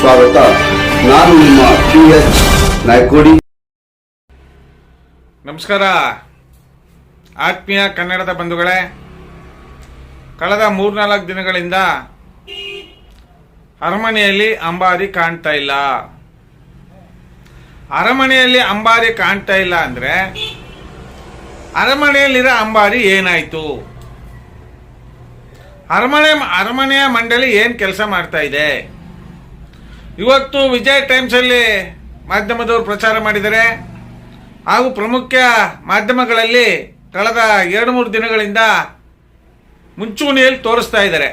ಸ್ವಾಗತ. ನಾನು ನಿಮ್ಮ ಪಿ ಎಸ್ ನಾಯ್ಕೋಡಿ. ನಮಸ್ಕಾರ. ಆತ್ಮೀಯ ಕನ್ನಡದ ಬಂಧುಗಳೇ, ಕಳೆದ ಮೂರ್ನಾಲ್ಕು ದಿನಗಳಿಂದ ಅರಮನೆಯಲ್ಲಿ ಅಂಬಾರಿ ಕಾಣ್ತಾ ಇಲ್ಲ. ಅರಮನೆಯಲ್ಲಿ ಅಂಬಾರಿ ಕಾಣ್ತಾ ಇಲ್ಲ ಅಂದರೆ ಅರಮನೆಯಲ್ಲಿರೋ ಅಂಬಾರಿ ಏನಾಯಿತು? ಅರಮನೆ, ಅರಮನೆಯ ಮಂಡಳಿ ಏನು ಕೆಲಸ ಮಾಡ್ತಾ ಇದೆ? ಇವತ್ತು ವಿಜಯ್ ಟೈಮ್ಸಲ್ಲಿ ಮಾಧ್ಯಮದವರು ಪ್ರಚಾರ ಮಾಡಿದ್ದಾರೆ. ಹಾಗೂ ಪ್ರಮುಖ ಮಾಧ್ಯಮಗಳಲ್ಲಿ ಕಳೆದ ಎರಡು ಮೂರು ದಿನಗಳಿಂದ ಮುಂಚೂಣಿಯಲ್ಲಿ ತೋರಿಸ್ತಾ ಇದ್ದಾರೆ.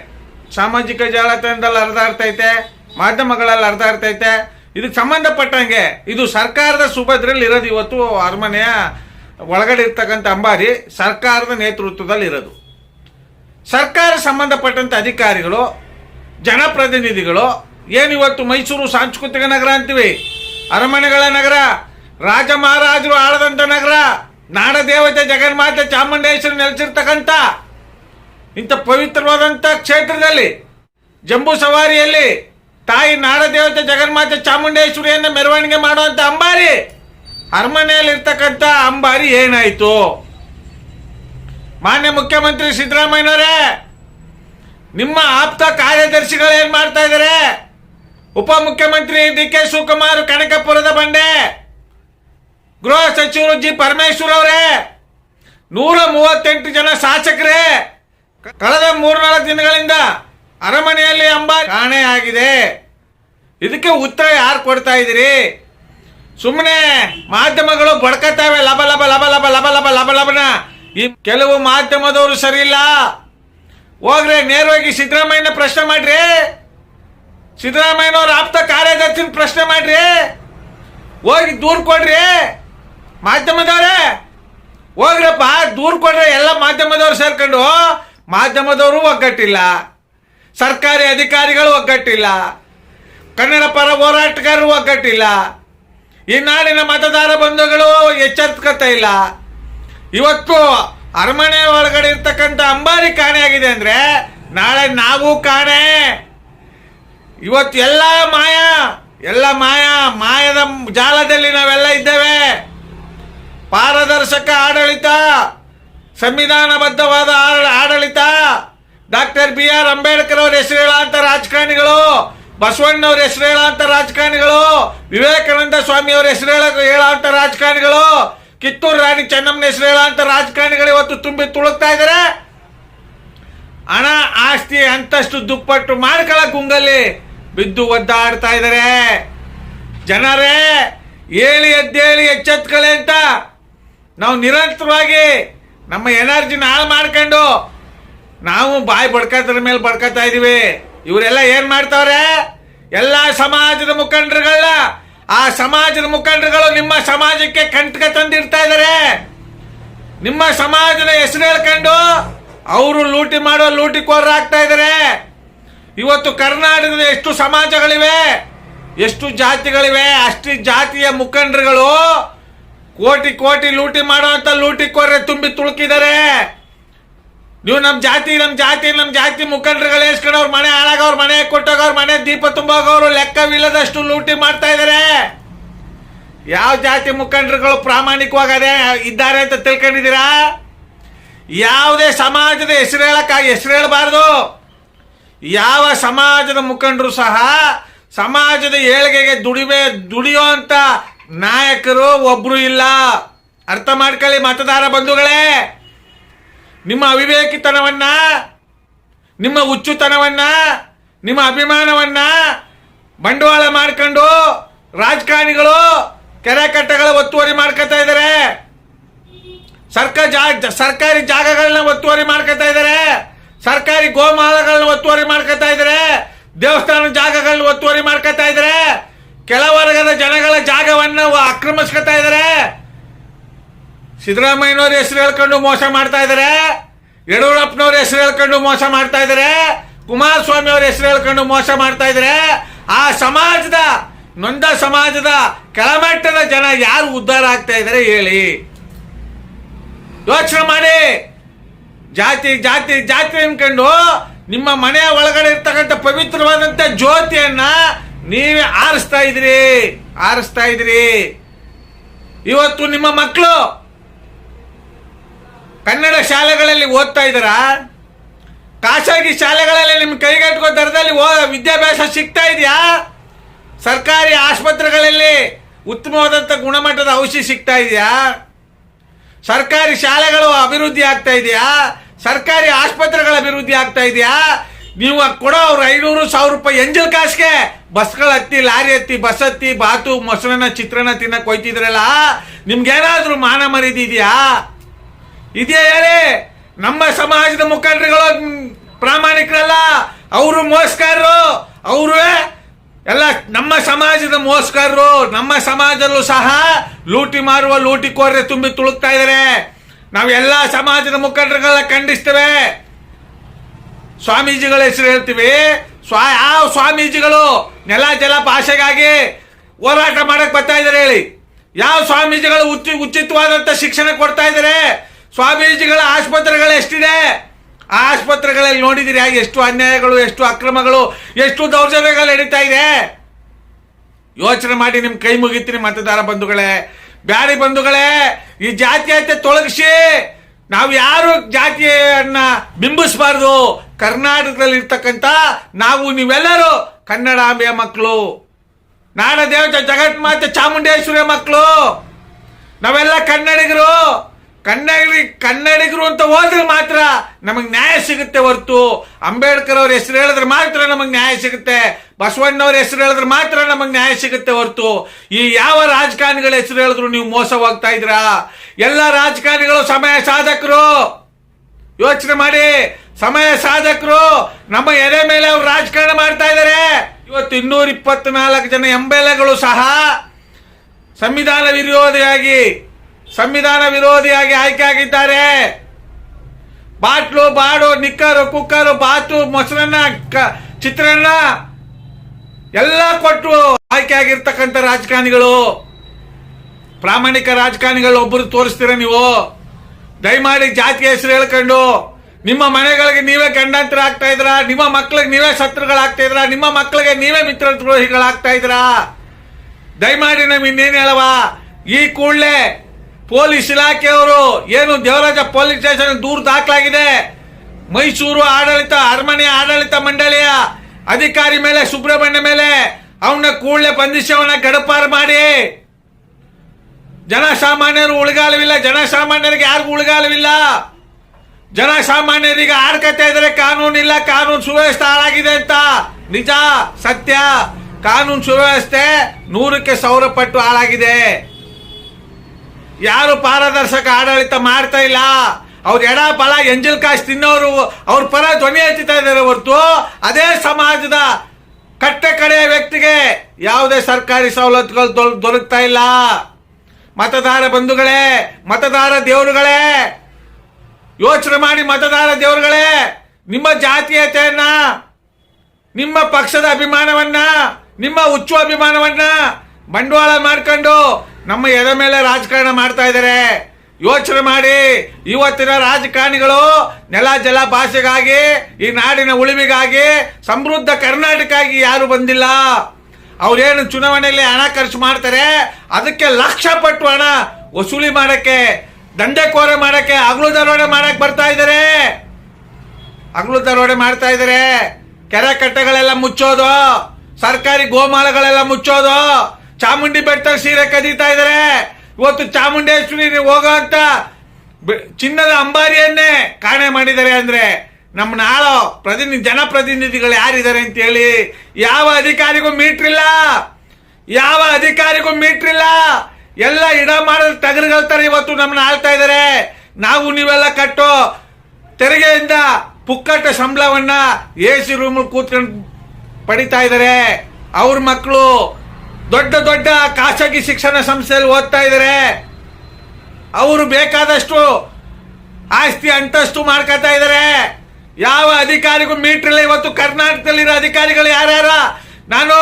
ಸಾಮಾಜಿಕ ಜಾಲತಾಣದಲ್ಲಿ ಹರಿದಾಡ್ತೈತೆ ಮಾಧ್ಯಮಗಳಲ್ಲಿ ಹರಿದಾಡ್ತೈತೆ ಇದಕ್ಕೆ ಸಂಬಂಧಪಟ್ಟಂಗೆ ಇದು ಸರ್ಕಾರದ ಸುಭದ್ರಲ್ಲಿ ಇರೋದು ಇವತ್ತು ಅರಮನೆಯ ಒಳಗಡೆ ಇರ್ತಕ್ಕಂಥ ಅಂಬಾರಿ ಸರ್ಕಾರದ ನೇತೃತ್ವದಲ್ಲಿ ಇರೋದು. ಸರ್ಕಾರ ಸಂಬಂಧಪಟ್ಟಂಥ ಅಧಿಕಾರಿಗಳು, ಜನಪ್ರತಿನಿಧಿಗಳು ಏನು ಇವತ್ತು ಮೈಸೂರು ಸಾಂಸ್ಕೃತಿಕ ನಗರ ಅಂತೀವಿ? ಅರಮನೆಗಳ ನಗರ, ರಾಜ ಮಹಾರಾಜರು ಆಳದಂತ ನಗರ ನಾಡದೇವತೆ ಜಗನ್ಮಾತೆ ಚಾಮುಂಡೇಶ್ವರಿ ನೆಲೆಸಿರ್ತಕ್ಕಂಥ ಇಂಥ ಪವಿತ್ರವಾದಂಥ ಕ್ಷೇತ್ರದಲ್ಲಿ, ಜಂಬೂ ಸವಾರಿಯಲ್ಲಿ ತಾಯಿ ನಾಡದೇವತೆ ಜಗನ್ಮಾತೆ ಚಾಮುಂಡೇಶ್ವರಿಯನ್ನು ಮೆರವಣಿಗೆ ಮಾಡುವಂಥ ಅಂಬಾರಿ, ಅರಮನೆಯಲ್ಲಿರ್ತಕ್ಕಂಥ ಅಂಬಾರಿ ಏನಾಯಿತು? ಮಾನ್ಯ ಮುಖ್ಯಮಂತ್ರಿ ಸಿದ್ದರಾಮಯ್ಯನವರೇ, ನಿಮ್ಮ ಆಪ್ತ ಕಾರ್ಯದರ್ಶಿಗಳು ಏನು ಮಾಡ್ತಾ ಇದ್ದಾರೆ? ಉಪಮುಖ್ಯಮಂತ್ರಿ ಡಿ ಕೆ ಶಿವಕುಮಾರ್ ಕನಕಪುರದ ಬಂಡೆ. ಗೃಹ ಸಚಿವರು ಜಿ. ಪರಮೇಶ್ವರ್ ಅವರೇ, ನೂರ ಮೂವತ್ತೆಂಟು ಜನ ಶಾಸಕರೇ, ಕಳೆದ ಮೂರ್ನಾಲ್ಕು ದಿನಗಳಿಂದ ಅರಮನೆಯಲ್ಲಿ ಎಂಬ ಕಾಣೆ ಆಗಿದೆ. ಇದಕ್ಕೆ ಉತ್ತರ ಯಾರು ಕೊಡ್ತಾ ಇದ್ದೀರಿ? ಸುಮ್ಮನೆ ಮಾಧ್ಯಮಗಳು ಬಡ್ಕತಾವೆ ಲಬ ಲಬ ಲಬ ಲಬ ಲಬ ಲಬ ಲಬ, ಲಬನ. ಈ ಕೆಲವು ಮಾಧ್ಯಮದವರು ಸರಿ ಇಲ್ಲ. ಹೋಗ್ರಿ ನೇರವಾಗಿ ಸಿದ್ದರಾಮಯ್ಯನ ಪ್ರಶ್ನೆ ಮಾಡ್ರಿ. ಸಿದ್ದರಾಮಯ್ಯನವ್ರ ಆಪ್ತ ಕಾರ್ಯದರ್ಶಿನ ಪ್ರಶ್ನೆ ಮಾಡ್ರಿ. ಹೋಗಿ ದೂರು ಕೊಡ್ರಿ. ಮಾಧ್ಯಮದವ್ರೆ, ಹೋಗ್ರಪ್ಪ, ದೂರ್ ಕೊಡ್ರಿ. ಎಲ್ಲ ಮಾಧ್ಯಮದವ್ರು ಸೇರ್ಕೊಂಡು. ಮಾಧ್ಯಮದವರು ಒಗ್ಗಟ್ಟಿಲ್ಲ. ಸರ್ಕಾರಿ ಅಧಿಕಾರಿಗಳು ಒಗ್ಗಟ್ಟಿಲ್ಲ. ಕನ್ನಡ ಪರ ಹೋರಾಟಗಾರರು ಒಗ್ಗಟ್ಟಿಲ್ಲ. ಈ ನಾಡಿನ ಮತದಾರ ಬಂಧುಗಳು ಎಚ್ಚೆತ್ಕೊತಾ ಇಲ್ಲ. ಇವತ್ತು ಅರಮನೆ ಒಳಗಡೆ ಇರ್ತಕ್ಕಂಥ ಅಂಬಾರಿ ಕಾಣೆಯಾಗಿದೆ ಅಂದ್ರೆ ನಾಳೆ ನಾವು ಕಾಣೆ. ಇವತ್ತು ಎಲ್ಲ ಮಾಯ ಎಲ್ಲ ಮಾಯ, ಮಾಯದ ಜಾಲದಲ್ಲಿ ನಾವೆಲ್ಲ ಇದ್ದೇವೆ. ಪಾರದರ್ಶಕ ಆಡಳಿತ, ಸಂವಿಧಾನಬದ್ಧವಾದ ಆಡಳಿತ. ಡಾಕ್ಟರ್ ಬಿ ಆರ್ ಅಂಬೇಡ್ಕರ್ ಅವ್ರ ಹೆಸರು ಹೇಳಂತ ರಾಜಕಾರಣಿಗಳು ಬಸವಣ್ಣವ್ರ ಹೆಸರು ಹೇಳಂತ ರಾಜಕಾರಣಿಗಳು, ವಿವೇಕಾನಂದ ಸ್ವಾಮಿ ಅವ್ರ ಹೆಸರು ಹೇಳ ಹೇಳಂತ ರಾಜಕಾರಣಿಗಳು, ಕಿತ್ತೂರು ರಾಣಿ ಚೆನ್ನಮ್ಮನ ಹೆಸರು ಹೇಳಂತ ರಾಜಕಾರಣಿಗಳು ಇವತ್ತು ತುಂಬಿ ತುಳುಕ್ತಾ ಇದ್ದಾರೆ. ಹಣ, ಆಸ್ತಿ ಅಂತಷ್ಟು ದುಪ್ಪಟ್ಟು ಮಾಡ್ಕೊಳಕ್ ಕುಂಗಲ್ಲಿ ಬಿದ್ದು ಒದ್ದಾಡ್ತಾ ಇದ್ದಾರೆ ಜನರೇ ಹೇಳಿ ಎದ್ದೇಳಿ ಎಚ್ಚೆತ್ಕೊಳ್ಳಿ ಅಂತ ನಾವು ನಿರಂತರವಾಗಿ ನಮ್ಮ ಎನರ್ಜಿನ ಹಾಳು ಮಾಡ್ಕೊಂಡು ನಾವು ಬಾಯಿ ಬಡ್ಕೋದ್ರ ಮೇಲೆ ಬಡ್ಕೋತಾ ಇದೀವಿ. ಇವರೆಲ್ಲ ಏನು ಮಾಡ್ತಾವ್ರೆ? ಎಲ್ಲ ಸಮಾಜದ ಮುಖಂಡರುಗಳ ಆ ಸಮಾಜದ ಮುಖಂಡರುಗಳು ನಿಮ್ಮ ಸಮಾಜಕ್ಕೆ ಕಂಟಕ ತಂದಿರ್ತಾ ಇದ್ದಾರೆ ನಿಮ್ಮ ಸಮಾಜದ ಹೆಸರು ಹೇಳ್ಕೊಂಡು ಅವರು ಲೂಟಿ ಮಾಡೋ ಲೂಟಿ ಆಗ್ತಾ ಇದ್ದಾರೆ ಇವತ್ತು ಕರ್ನಾಟಕದ ಎಷ್ಟು ಸಮಾಜಗಳಿವೆ, ಎಷ್ಟು ಜಾತಿಗಳಿವೆ, ಅಷ್ಟು ಜಾತಿಯ ಮುಖಂಡರುಗಳು ಕೋಟಿ ಕೋಟಿ ಲೂಟಿ ಮಾಡುವಂತ ಲೂಟಿಕೋರೆ ತುಂಬಿ ತುಳುಕಿದ್ದಾರೆ. ನೀವು ನಮ್ಮ ಜಾತಿ ನಮ್ಮ ಜಾತಿ ನಮ್ಮ ಜಾತಿ ಮುಖಂಡರುಗಳು ಅವ್ರ ಮನೆ ಹಾಳಾಗವ್ರ ಮನೆ ಕೊಟ್ಟೋಗವ್ರ ಮನೆ ದೀಪ ತುಂಬೋಗವ್ರು ಲೆಕ್ಕವಿಲ್ಲದಷ್ಟು ಲೂಟಿ ಮಾಡ್ತಾ ಇದ್ದಾರೆ ಯಾವ ಜಾತಿ ಮುಖಂಡರುಗಳು ಪ್ರಾಮಾಣಿಕವಾಗದೆ ಇದ್ದಾರೆ ಅಂತ ತಿಳ್ಕೊಂಡಿದ್ದೀರಾ? ಯಾವುದೇ ಸಮಾಜದ ಹೆಸರು ಹೇಳಕ್ಕಾಗಿ ಹೆಸರು ಹೇಳಬಾರ್ದು. ಯಾವ ಸಮಾಜದ ಮುಖಂಡರು ಸಹ ಸಮಾಜದ ಏಳಿಗೆಗೆ ದುಡಿಮೆ ಅಂತ ನಾಯಕರು ಒಬ್ರು ಇಲ್ಲ. ಅರ್ಥ ಮಾಡ್ಕೊಳ್ಳಿ ಮತದಾರ ಬಂಧುಗಳೇ. ನಿಮ್ಮ ಅವಿವೇಕಿತನವನ್ನ, ನಿಮ್ಮ ಹುಚ್ಚುತನವನ್ನ, ನಿಮ್ಮ ಅಭಿಮಾನವನ್ನ ಬಂಡವಾಳ ಮಾಡ್ಕೊಂಡು ರಾಜಕಾರಣಿಗಳು ಕೆರೆ ಕಟ್ಟೆಗಳ ಒತ್ತುವರಿ ಮಾಡ್ಕೊತಾ ಇದ್ದಾರೆ. ಸರ್ಕಾರ ಜಾ, ಸರ್ಕಾರಿ ಜಾಗಗಳನ್ನ ಒತ್ತುವರಿ ಮಾಡ್ಕೊತಾ ಇದ್ದಾರೆ ಸರ್ಕಾರಿ ಗೋಮಾಲಗಳನ್ನ ಒತ್ತುವರಿ ಮಾಡ್ಕೊತಾ ಇದ್ದಾರೆ ದೇವಸ್ಥಾನ ಜಾಗಗಳನ್ನ ಒತ್ತುವರಿ ಮಾಡ್ಕೊತಾ ಇದ್ದಾರೆ ಕೆಲವರ್ಗದ ಜನಗಳ ಜಾಗವನ್ನ ಆಕ್ರಮಿಸ್ಕೊತಾ ಇದ್ದಾರೆ ಸಿದ್ದರಾಮಯ್ಯನವ್ರ ಹೆಸರು ಹೇಳ್ಕೊಂಡು ಮೋಸ ಮಾಡ್ತಾ ಇದ್ದಾರೆ ಯಡಿಯೂರಪ್ಪನವ್ರ ಹೆಸರು ಹೇಳ್ಕೊಂಡು ಮೋಸ ಮಾಡ್ತಾ ಇದ್ದಾರೆ ಕುಮಾರಸ್ವಾಮಿ ಅವ್ರ ಹೆಸರು ಹೇಳ್ಕೊಂಡು ಮೋಸ ಮಾಡ್ತಾ ಇದ್ದಾರೆ ಆ ಸಮಾಜದ, ನೊಂದ ಸಮಾಜದ ಕೆಳಮಟ್ಟದ ಜನ ಯಾರು ಉದ್ಧಾರ ಆಗ್ತಾ ಇದ್ದಾರೆ ಹೇಳಿ. ಯೋಚನೆ ಮಾಡಿ. ಜಾತಿ ಜಾತಿ ಜಾತಿ ಅನ್ಕೊಂಡು ನಿಮ್ಮ ಮನೆಯ ಒಳಗಡೆ ಇರ್ತಕ್ಕಂಥ ಪವಿತ್ರವಾದಂಥ ಜ್ಯೋತಿಯನ್ನ ನೀವೇ ಆರಿಸ್ತಾ ಇದ್ರಿ. ಆರಿಸ್ತಾ ಇದ್ರಿ. ಇವತ್ತು ನಿಮ್ಮ ಮಕ್ಕಳು ಕನ್ನಡ ಶಾಲೆಗಳಲ್ಲಿ ಓದ್ತಾ ಇದ್ದಾರಾ? ಖಾಸಗಿ ಶಾಲೆಗಳಲ್ಲಿ ನಿಮ್ಮ ಕೈಗೆಟುಕೋ ದರದಲ್ಲಿ ಓ, ವಿದ್ಯಾಭ್ಯಾಸ ಸಿಗ್ತಾ ಇದೆಯಾ? ಸರ್ಕಾರಿ ಆಸ್ಪತ್ರೆಗಳಲ್ಲಿ ಉತ್ತಮವಾದಂಥ ಗುಣಮಟ್ಟದ ಔಷಧಿ ಸಿಗ್ತಾ ಇದೆಯಾ? ಸರ್ಕಾರಿ ಶಾಲೆಗಳು ಅಭಿವೃದ್ಧಿ ಆಗ್ತಾ ಇದೆಯಾ? ಸರ್ಕಾರಿ ಆಸ್ಪತ್ರೆಗಳ ಅಭಿವೃದ್ಧಿ ಆಗ್ತಾ ಇದೆಯಾ? ನೀವು ಕೊಡೋ ಅವ್ರು ಐನೂರು ಸಾವಿರ ರೂಪಾಯಿ ಎಂಜಲ್ ಕಾಸ್ಗೆ. ಬಸ್ಗಳು ಹತ್ತಿ, ಲಾರಿ ಹತ್ತಿ, ಬಸ್ ಹತ್ತಿ, ಬಾತು, ಮೊಸರನ್ನ ಚಿತ್ರನ ತಿನ್ನಕ್ ಹೋಯ್ತಿದ್ರಲ್ಲ? ನಿಮ್ಗೇನಾದ್ರೂ ಮಾನ ಮರಿದಿದ್ಯಾ ಇದೆಯಾ? ಹೇಳಿ ನಮ್ಮ ಸಮಾಜದ ಮುಖಂಡರುಗಳು ಪ್ರಾಮಾಣಿಕರಲ್ಲ. ಅವರು ಮೋಸ್ಕಾರರು ಅವರು ಎಲ್ಲ ನಮ್ಮ ಸಮಾಜದ ಮೋಸ್ಕರರು ನಮ್ಮ ಸಮಾಜದಲ್ಲೂ ಸಹ ಲೂಟಿ ಮಾರುವ ಲೂಟಿ ಲೂಟಿಕೋರ್ರೆ ತುಂಬಿ ತುಳುಕ್ತಾ ಇದ್ದಾರೆ ನಾವು ಎಲ್ಲ ಸಮಾಜದ ಮುಖಂಡರುಗಳ ಖಂಡಿಸ್ತೇವೆ. ಸ್ವಾಮೀಜಿಗಳ ಹೆಸರು ಹೇಳ್ತೀವಿ. ಸ್ವಾ ಯಾವ ಸ್ವಾಮೀಜಿಗಳು ನೆಲ ಜಲ ಭಾಷೆಗಾಗಿ ಹೋರಾಟ ಮಾಡಕ್ಕೆ ಬರ್ತಾ ಇದ್ದಾರೆ ಹೇಳಿ. ಯಾವ ಸ್ವಾಮೀಜಿಗಳು ಉಚ್ಚ, ಉಚಿತವಾದಂತ ಶಿಕ್ಷಣ ಕೊಡ್ತಾ ಇದ್ದಾರೆ ಸ್ವಾಮೀಜಿಗಳ ಆಸ್ಪತ್ರೆಗಳು ಎಷ್ಟಿದೆ? ಆಸ್ಪತ್ರೆಗಳಲ್ಲಿ ನೋಡಿದಿರಿ ಎಷ್ಟು ಅನ್ಯಾಯಗಳು, ಎಷ್ಟು ಅಕ್ರಮಗಳು, ಎಷ್ಟು ದೌರ್ಜನ್ಯಗಳು ನಡೀತಾ ಇದೆ. ಯೋಚನೆ ಮಾಡಿ ನಿಮ್ ಕೈ ಮುಗಿತೀನಿ ಮತದಾರ ಬಂಧುಗಳೇ. ಬ್ಯಾರಿ ಬಂಧುಗಳೇ, ಈ ಜಾತೀಯತೆ ತೊಲಗಿಸಿ ನಾವು ಯಾರು ಜಾತಿಯನ್ನ ಬಿಂಬಿಸಬಾರ್ದು? ಕರ್ನಾಟಕದಲ್ಲಿ ಇರ್ತಕ್ಕಂಥ ನಾವು ನೀವೆಲ್ಲರೂ ಕನ್ನಡಾಂಬೆಯ ಮಕ್ಕಳು. ನಾಡ ದೇವತೆ ಜಗನ್ಮಾತೆ ಚಾಮುಂಡೇಶ್ವರಿಯ ಮಕ್ಕಳು. ನಾವೆಲ್ಲ ಕನ್ನಡಿಗರು. ಕನ್ನಡಿ, ಕನ್ನಡಿಗರು ಅಂತ ಹೋದ್ರೆ ಮಾತ್ರ ನಮಗೆ ನ್ಯಾಯ ಸಿಗುತ್ತೆ ಹೊರತು. ಅಂಬೇಡ್ಕರ್ ಅವ್ರ ಹೆಸರು ಹೇಳಿದ್ರೆ ಮಾತ್ರ ನಮಗೆ ನ್ಯಾಯ ಸಿಗುತ್ತೆ. ಬಸವಣ್ಣವ್ರ ಹೆಸರು ಹೇಳಿದ್ರೆ ಮಾತ್ರ ನಮಗೆ ನ್ಯಾಯ ಸಿಗುತ್ತೆ ಹೊರತು. ಈ ಯಾವ ರಾಜಕಾರಣಿಗಳ ಹೆಸರು ಹೇಳಿದ್ರು ನೀವು ಮೋಸ ಹೋಗ್ತಾ ಇದ್ದೀರಾ? ಎಲ್ಲ ರಾಜಕಾರಣಿಗಳು ಸಮಯ ಸಾಧಕರು. ಯೋಚನೆ ಮಾಡಿ. ಸಮಯ ಸಾಧಕರು. ನಮ್ಮ ಎದೆ ಮೇಲೆ ಅವ್ರು ರಾಜಕಾರಣ ಮಾಡ್ತಾ ಇದ್ದಾರೆ ಇವತ್ತು ಇನ್ನೂರ ಇಪ್ಪತ್ನಾಲ್ಕು ಜನ ಎಂಬೆಲೆಗಳು ಸಹ ಸಂವಿಧಾನ ವಿರೋಧಿಯಾಗಿ ಸಂವಿಧಾನ ವಿರೋಧಿಯಾಗಿ ಆಯ್ಕೆ ಆಗಿದ್ದಾರೆ ಬಾಟ್ಲು, ಬಾಡು, ನಿಕ್ಕರು, ಕುಕ್ಕರು, ಬಾತು, ಮೊಸರನ್ನ ಚಿತ್ರಾನ್ನ ಎಲ್ಲ ಕೊಟ್ಟು ಆಯ್ಕೆ ಆಗಿರ್ತಕ್ಕಂಥ ರಾಜಕಾರಣಿಗಳು. ಪ್ರಾಮಾಣಿಕ ರಾಜಕಾರಣಿಗಳು ಒಬ್ಬರು ತೋರಿಸ್ತೀರ ನೀವು? ದಯಮಾಡಿ ಜಾತಿ ಹೆಸರು ಹೇಳ್ಕೊಂಡು, ನಿಮ್ಮ ಮನೆಗಳಿಗೆ ನೀವೇ ಗಂಡಾಂತರ ಆಗ್ತಾ ಇದ್ರ ನಿಮ್ಮ ಮಕ್ಕಳಿಗೆ ನೀವೇ ಶತ್ರುಗಳಾಗ್ತಾ ಇದ್ರ ನಿಮ್ಮ ಮಕ್ಕಳಿಗೆ ನೀವೇ ಮಿತ್ರ ದ್ರೋಹಿಗಳಾಗ್ತಾ ಇದ್ರ ದಯಮಾಡಿ ನಾವು ಇನ್ನೇನು ಹೇಳವ ಈ ಕೂಡಲೇ ಪೊಲೀಸ್ ಇಲಾಖೆಯವರು ಏನು ದೇವರಾಜ ಪೊಲೀಸ್ ಸ್ಟೇಷನ್ ದೂರು ದಾಖಲಾಗಿದೆ? ಮೈಸೂರು ಆಡಳಿತ, ಅರಮನೆ ಆಡಳಿತ ಮಂಡಳಿಯ ಅಧಿಕಾರಿ ಮೇಲೆ, ಸುಬ್ರಹ್ಮಣ್ಯ ಮೇಲೆ ಅವನ ಕೂಡಲೇ ಬಂಧಿಸವನ್ನ ಗಡಪಾರು ಮಾಡಿ. ಜನಸಾಮಾನ್ಯರು ಉಳಿಗಾಲವಿಲ್ಲ, ಜನಸಾಮಾನ್ಯರಿಗೆ ಯಾರಿಗೂ ಉಳಿಗಾಲವಿಲ್ಲ. ಜನಸಾಮಾನ್ಯರಿಗೆ ಆಡ್ಕತಾ ಇದ್ರೆ ಕಾನೂನಿಲ್ಲ ಕಾನೂನು ಸುವ್ಯವಸ್ಥೆ ಹಾಳಾಗಿದೆ ಅಂತ. ನಿಜ, ಸತ್ಯ. ಕಾನೂನು ಸುವ್ಯವಸ್ಥೆ ನೂರಕ್ಕೆ ಸಾವಿರ ಪಟ್ಟು ಹಾಳಾಗಿದೆ. ಯಾರು ಪಾರದರ್ಶಕ ಆಡಳಿತ ಮಾಡ್ತಾ ಇಲ್ಲ? ಅವ್ರ ಎಡ ಫಲ ಎಂಜಲ್ ಕಾಶ್ ತಿನ್ನೋರು, ಅವ್ರ ಪರ ಧ್ವನಿ ಹಚ್ಚುತ್ತಾ ಇದ್ದಾರೆ ಹೊರತು. ಅದೇ ಸಮಾಜದ ಕಟ್ಟ ಕಡೆಯ ವ್ಯಕ್ತಿಗೆ ಯಾವುದೇ ಸರ್ಕಾರಿ ಸವಲತ್ತುಗಳು ದೊರ- ದೊರಕ್ತಾ ಇಲ್ಲ. ಮತದಾರ ಬಂಧುಗಳೇ, ಮತದಾರ ದೇವರುಗಳೇ, ಯೋಚನೆ ಮಾಡಿ ಮತದಾರ ದೇವರುಗಳೇ, ನಿಮ್ಮ ಜಾತೀಯತೆಯನ್ನ, ನಿಮ್ಮ ಪಕ್ಷದ ಅಭಿಮಾನವನ್ನ, ನಿಮ್ಮ ಹುಚ್ಚು ಅಭಿಮಾನವನ್ನ ಬಂಡವಾಳ ಮಾಡ್ಕೊಂಡು ನಮ್ಮ ಎದೆ ಮೇಲೆ ರಾಜಕಾರಣ ಮಾಡ್ತಾ ಇದ್ದಾರೆ. ಯೋಚನೆ ಮಾಡಿ, ಇವತ್ತಿನ ರಾಜಕಾರಣಿಗಳು ನೆಲ ಜಲ ಭಾಷೆಗಾಗಿ, ಈ ನಾಡಿನ ಉಳಿವಿಗಾಗಿ, ಸಮೃದ್ಧ ಕರ್ನಾಟಕಾಗಿ ಯಾರು ಬಂದಿಲ್ಲ. ಅವ್ರೇನು ಚುನಾವಣೆಯಲ್ಲಿ ಹಣ ಖರ್ಚು ಮಾಡ್ತಾರೆ, ಅದಕ್ಕೆ ಲಕ್ಷ ಪಟ್ಟು ಹಣ ವಸೂಲಿ ಮಾಡಕ್ಕೆ, ದಂಧೆಕೋರೆ ಮಾಡಕ್ಕೆ, ಹಗಲು ದರೋಡೆ ಮಾಡಕ್ ಬರ್ತಾ ಇದ್ದಾರೆ. ಹಗಲು ದರೋಡೆ ಮಾಡ್ತಾ ಇದ್ದಾರೆ. ಕೆರೆ ಕಟ್ಟೆಗಳೆಲ್ಲ ಮುಚ್ಚೋದು, ಸರ್ಕಾರಿ ಗೋಮಾಲಗಳೆಲ್ಲ ಮುಚ್ಚೋದು ಚಾಮುಂಡಿ ಬೆಟ್ಟ ಸೀರೆ ಕದೀತಾ ಇದಾರೆ ಇವತ್ತು ಚಾಮುಂಡೇಶ್ವರಿ ಹೋಗೋ ಅಂತ ಚಿನ್ನದ ಅಂಬಾರಿಯನ್ನೇ ಕಾಣೆ ಮಾಡಿದ್ದಾರೆ ಅಂದ್ರೆ ನಮ್ಮ ನಾಳೋ ಪ್ರತಿನಿ ಜನಪ್ರತಿನಿಧಿಗಳು ಯಾರಿದ್ದಾರೆ ಅಂತ ಹೇಳಿ ಯಾವ ಅಧಿಕಾರಿಗೂ ಮೀಟ್ರ್ ಇಲ್ಲ. ಯಾವ ಅಧಿಕಾರಿಗೂ ಮೀಟ್ರ್ ಇಲ್ಲ. ಎಲ್ಲ ಇಡ ಮಾಡಲು ತರ ಇವತ್ತು ನಮ್ಮನ್ನ ಆಳ್ತಾ ಇದ್ದಾರೆ. ನಾವು ನೀವೆಲ್ಲ ಕಟ್ಟೋ ತೆರಿಗೆಯಿಂದ ಪುಕ್ಕಟ್ಟ ಸಂಬಳವನ್ನ ಎ ಸಿ ರೂಮಲ್ಲಿ ಕೂತ್ಕೊಂಡು ಪಡಿತಾ ಇದ್ದಾರೆ. ಅವ್ರ ಮಕ್ಕಳು ದೊಡ್ಡ ದೊಡ್ಡ ಖಾಸಗಿ ಶಿಕ್ಷಣ ಸಂಸ್ಥೆಯಲ್ಲಿ ಓದ್ತಾ ಇದ್ದಾರೆ. ಅವರು ಬೇಕಾದಷ್ಟು ಆಸ್ತಿ ಅಂತಸ್ತು ಮಾಡ್ಕೊತಾ ಇದ್ದಾರೆ. ಯಾವ ಅಧಿಕಾರಿಗೂ ಮೀಟ್ರಲ್ಲಿ ಇವತ್ತು ಕರ್ನಾಟಕದಲ್ಲಿರೋ ಅಧಿಕಾರಿಗಳು ಯಾರ್ಯಾರ? ನಾನು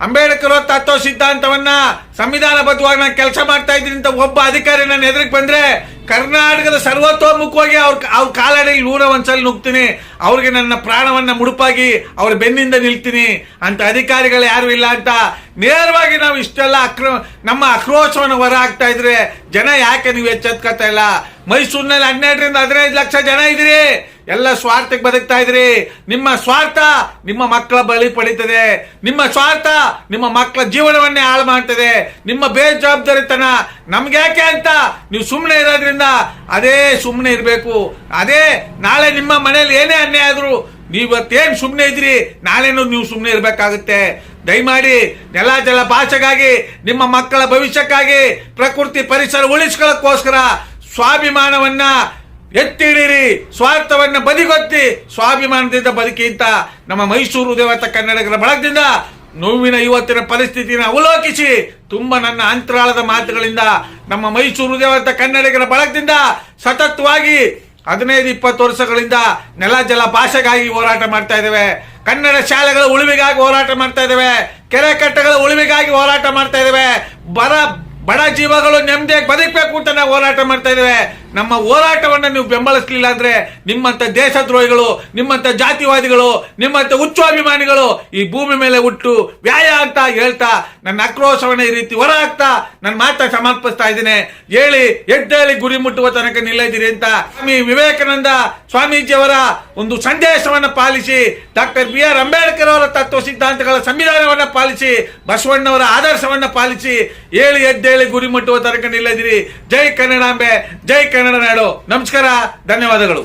ಅಂಬೇಡ್ಕರ್ ತತ್ವ ಸಿದ್ಧಾಂತವನ್ನ ಸಂವಿಧಾನಬದ್ಧವಾಗಿ ನಾನು ಕೆಲಸ ಮಾಡ್ತಾ ಇದ್ದೀನಿ ಅಂತ ಒಬ್ಬ ಅಧಿಕಾರಿ ನನ್ನ ಎದುರಿಗೆ ಬಂದ್ರೆ ಕರ್ನಾಟಕದ ಸರ್ವತೋಮುಖವಾಗಿ ಅವ್ರ ಅವ್ರ ಕಾಲಡಿಯಲ್ಲಿ ನೂರ ಒಂದ್ಸಲ ನುಗ್ತೀನಿ. ಅವ್ರಿಗೆ ನನ್ನ ಪ್ರಾಣವನ್ನ ಮುಡುಪಾಗಿ ಅವ್ರ ಬೆನ್ನಿಂದ ನಿಲ್ತೀನಿ ಅಂತ ಅಧಿಕಾರಿಗಳು ಯಾರು ಇಲ್ಲ ಅಂತ ನೇರವಾಗಿ ನಾವು ಇಷ್ಟೆಲ್ಲ ಅಕ್ರ ನಮ್ಮ ಆಕ್ರೋಶವನ್ನು ಹೊರ ಆಗ್ತಾ ಇದ್ರೆ ಜನ ಯಾಕೆ ನೀವು ಎಚ್ಚೆತ್ಕೋತಾ ಇಲ್ಲ? ಮೈಸೂರಿನಲ್ಲಿ ಹನ್ನೆರಡರಿಂದ ಹದಿನೈದು ಲಕ್ಷ ಜನ ಇದ್ರಿ ಎಲ್ಲ ಸ್ವಾರ್ಥಕ್ಕೆ ಬದುಕ್ತಾ ಇದ್ರಿ. ನಿಮ್ಮ ಸ್ವಾರ್ಥ ನಿಮ್ಮ ಮಕ್ಕಳ ಬಲಿ ಪಡಿತದೆ. ನಿಮ್ಮ ಸ್ವಾರ್ಥ ನಿಮ್ಮ ಮಕ್ಕಳ ಜೀವನವನ್ನೇ ಹಾಳು ಮಾಡ್ತದೆ. ನಿಮ್ಮ ಬೇಜವಾಬ್ದಾರಿತನ ನಮ್ಗೆ ಯಾಕೆ ಅಂತ ನೀವು ಸುಮ್ಮನೆ ಇರೋದ್ರಿಂದ ಅದೇ ಸುಮ್ಮನೆ ಇರಬೇಕು. ಅದೇ ನಾಳೆ ನಿಮ್ಮ ಮನೇಲಿ ಏನೇ ಅನ್ಯಾಯ ಆದರೂ ನೀವತ್ತೇನು ಸುಮ್ಮನೆ ಇದ್ರಿ, ನಾಳೆನೂ ನೀವು ಸುಮ್ಮನೆ ಇರಬೇಕಾಗುತ್ತೆ. ದಯಮಾಡಿ ನೆಲ ಜಲ ಭಾಷೆಗಾಗಿ ನಿಮ್ಮ ಮಕ್ಕಳ ಭವಿಷ್ಯಕ್ಕಾಗಿ ಪ್ರಕೃತಿ ಪರಿಸರ ಉಳಿಸ್ಕೊಳ್ಳೋಕ್ಕೋಸ್ಕರ ಸ್ವಾಭಿಮಾನವನ್ನ ಎತ್ತಿ ಸ್ವಾರ್ಥವನ್ನು ಸ್ವಾರ್ಥವನ್ನ ಬದಿಗೊತ್ತಿ ಸ್ವಾಭಿಮಾನದಿಂದ ಬದುಕಿ ಅಂತ ನಮ್ಮ ಮೈಸೂರು ದೇವತ ಕನ್ನಡಿಗರ ಬಳಗದಿಂದ ನೋವಿನ ಇವತ್ತಿನ ಪರಿಸ್ಥಿತಿನ ಅವಲೋಕಿಸಿ ತುಂಬ ನನ್ನ ಅಂತರಾಳದ ಮಾತುಗಳಿಂದ ನಮ್ಮ ಮೈಸೂರು ದೇವತ ಕನ್ನಡಿಗರ ಬಳಗದಿಂದ ಸತತವಾಗಿ ಹದಿನೈದು, ಇಪ್ಪತ್ತು ವರ್ಷಗಳಿಂದ ನೆಲ ಜಲ ಭಾಷೆಗಾಗಿ ಹೋರಾಟ ಮಾಡ್ತಾ ಇದ್ದೇವೆ. ಕನ್ನಡ ಶಾಲೆಗಳ ಉಳಿವಿಗಾಗಿ ಹೋರಾಟ ಮಾಡ್ತಾ ಇದ್ದೇವೆ. ಕೆರೆ ಕಟ್ಟೆಗಳ ಉಳಿವಿಗಾಗಿ ಹೋರಾಟ ಮಾಡ್ತಾ ಇದ್ದೇವೆ. ಬರ, ಬಡ ಜೀವಗಳು ನೆಮ್ಮದಿಯಾಗಿ ಬದುಕಬೇಕು ಅಂತ ನಾವು ಹೋರಾಟ ಮಾಡ್ತಾ ಇದ್ದೇವೆ. ನಮ್ಮ ಹೋರಾಟವನ್ನ ನೀವು ಬೆಂಬಲಿಸಲಿಲ್ಲ ಅಂದ್ರೆ ನಿಮ್ಮಂತ ದೇಶದ್ರೋಹಿಗಳು, ನಿಮ್ಮಂತ ಜಾತಿವಾದಿಗಳು, ನಿಮ್ಮಂತ ಉಚ್ಚಾಭಿಮಾನಿಗಳು ಈ ಭೂಮಿ ಮೇಲೆ ಹುಟ್ಟು ವ್ಯಾಯ ಅಂತ ಹೇಳ್ತಾ ನನ್ನ ಆಕ್ರೋಶವನ್ನ ಈ ರೀತಿ ಹೊರ ಹಾಕ್ತಾ ನನ್ನ ಮಾತ ಸಮರ್ಪಿಸ್ತಾ ಇದ್ದೀನಿ. ಹೇಳಿ, ಎದ್ದೇಳಿ ಗುರಿ ಮುಟ್ಟುವ ತನಕ ನಿಲ್ಲದಿರಿ ಅಂತ ಸ್ವಾಮಿ ವಿವೇಕಾನಂದ ಸ್ವಾಮೀಜಿಯವರ ಒಂದು ಸಂದೇಶವನ್ನ ಪಾಲಿಸಿ ಡಾಕ್ಟರ್ ಬಿ ಆರ್ ಅಂಬೇಡ್ಕರ್ ಅವರ ತತ್ವ ಸಿದ್ಧಾಂತಗಳ ಸಂವಿಧಾನವನ್ನ ಪಾಲಿಸಿ, ಬಸವಣ್ಣವರ ಆದರ್ಶವನ್ನ ಪಾಲಿಸಿ, ಹೇಳಿ, ಎದ್ದೇಳಿ ಗುರಿ ಮುಟ್ಟುವ ತನಕ ನಿಲ್ಲದಿರಿ. ಜೈ ಕನ್ನಡಾಂಬೆ, ಜೈ ಕನ್ನಡ ನಾಡು. ನಮಸ್ಕಾರ ಧನ್ಯವಾದಗಳು.